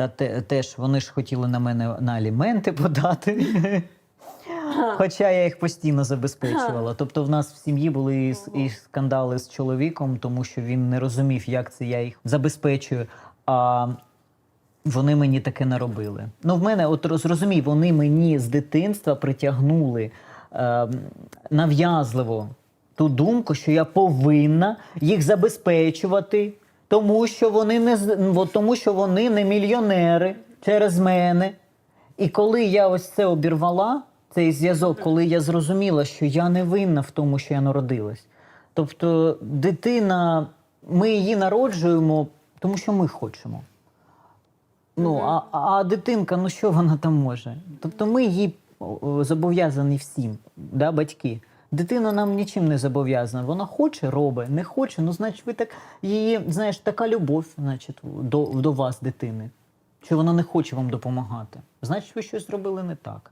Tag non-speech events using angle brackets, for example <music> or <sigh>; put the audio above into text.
Та те, теж вони ж хотіли на мене на аліменти подати. <laughs> Хоча я їх постійно забезпечувала. Тобто, в нас в сім'ї були і, і скандали з чоловіком, тому що він не розумів, як це я їх забезпечую. А вони мені таке наробили. Ну, в мене, от роз- зрозумій, вони мені з дитинства притягнули е, нав'язливо ту думку, що я повинна їх забезпечувати, тому що вони не тому, що вони не мільйонери через мене. І коли я ось це обірвала, цей зв'язок, коли я зрозуміла, що я не винна в тому, що я народилась. Тобто, дитина, ми її народжуємо, тому що ми хочемо. Ну, а, а дитинка, ну що вона там може? Тобто ми їй о, зобов'язані всім, да, батьки. Дитина нам нічим не зобов'язана. Вона хоче, робить, не хоче. Ну, значить, ви так її, знаєш, така любов, значить, до, до вас, дитини, що вона не хоче вам допомагати. Значить, ви щось зробили не так.